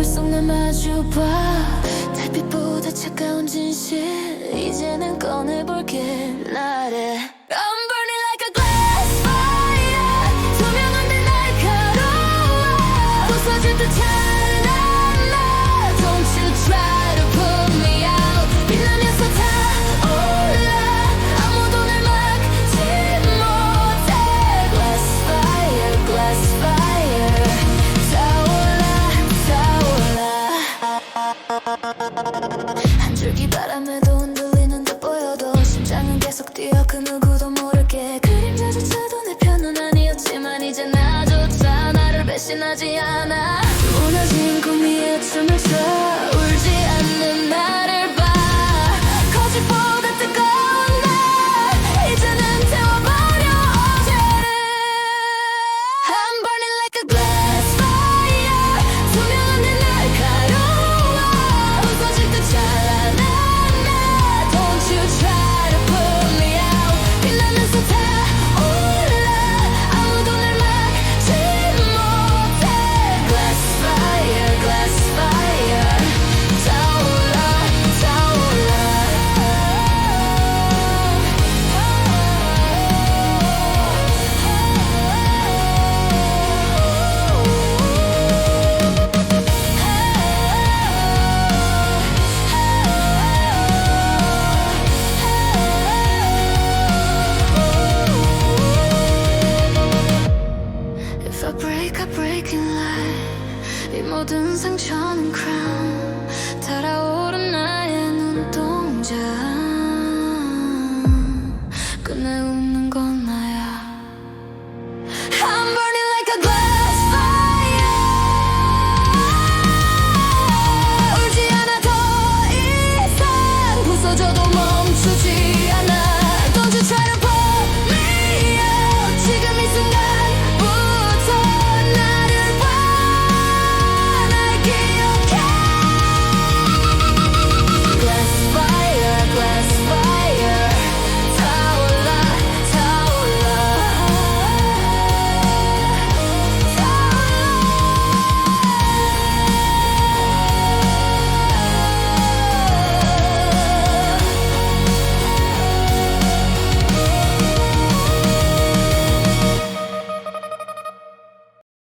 홀속 나 마주봐. 달빛보다 차가운 진실. 이제는 꺼내볼게. 나를 빛이 나지 않아. 무너진 꿈 위에 춤을 춰. 모든 상처는 crown